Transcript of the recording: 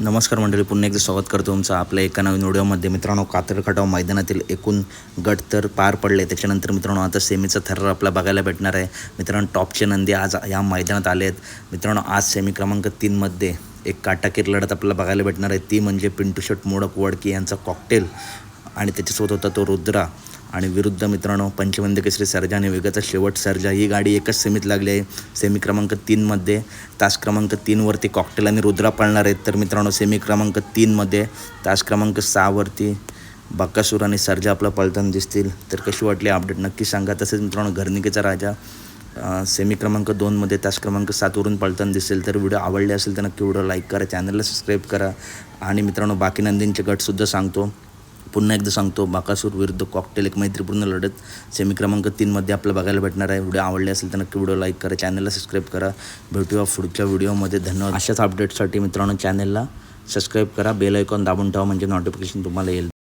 नमस्कार मंडळी पुन्हा एकदा स्वागत करतो तुमचं आपल्या एका नवीन व्हिडिओमध्ये. मित्रांनो कातर खटाव मैदानातील एकूण गट तर पार पडले. त्याच्यानंतर मित्रांनो आता सेमीचा थर्रा आपला बघायला भेटणार आहे. मित्रांनो टॉपचे नंदी आज या मैदानात आले आहेत. मित्रांनो आज सेमी क्रमांक तीनमध्ये एक काटाकीर लढत आपल्याला बघायला भेटणार आहे. ती म्हणजे पिंटू शट मोडक वडकी यांचा कॉकटेल आणि त्याच्यासोबत होता तो रुद्रा. आणि विरुद्ध मित्रांनो पंचवंद केसरी सर्जा आणि वेगाचा शेवट सर्जा. ही गाडी एकच सेमीत लागली आहे. सेमी क्रमांक तीनमध्ये तास क्रमांक तीनवरती कॉकटेल आणि रुद्रा पळणार आहेत. तर मित्रांनो सेमी क्रमांक तीनमध्ये तास क्रमांक सहावरती बक्कासूर आणि सर्जा आपला पळताना दिसतील. तर कशी वाटली अपडेट नक्की सांगा. तसेच मित्रांनो घरनिकेचा राजा सेमी क्रमांक दोनमध्ये तास क्रमांक सातवरून पळताना दिसेल. तर व्हिडिओ आवडले असेल तर नक्की व्हिडिओ लाईक करा चॅनलला सबस्क्राईब करा. आणि मित्रांनो बाकी नंदींचे गटसुद्धा सांगतो. पुन्हा एकदा सांगतो बाकासूर विरुद्ध कॉकटेल एक मैत्रीपूर्ण लढत. सेमी क्रमांक तीनमध्ये आपल्याला बघायला भेटणार आहे. व्हिडिओ आवडले असेल तर नक्की व्हिडिओ लाईक करा चॅनलला सबस्क्राईब करा. भेटूया पुढच्या व्हिडिओमध्ये धन्यवाद. अशाच अपडेटसाठी मित्रांनो चॅनलला सबस्क्राईब करा. बेल आयकॉन दाबून ठेवा म्हणजे नोटिफिकेशन तुम्हाला येईल.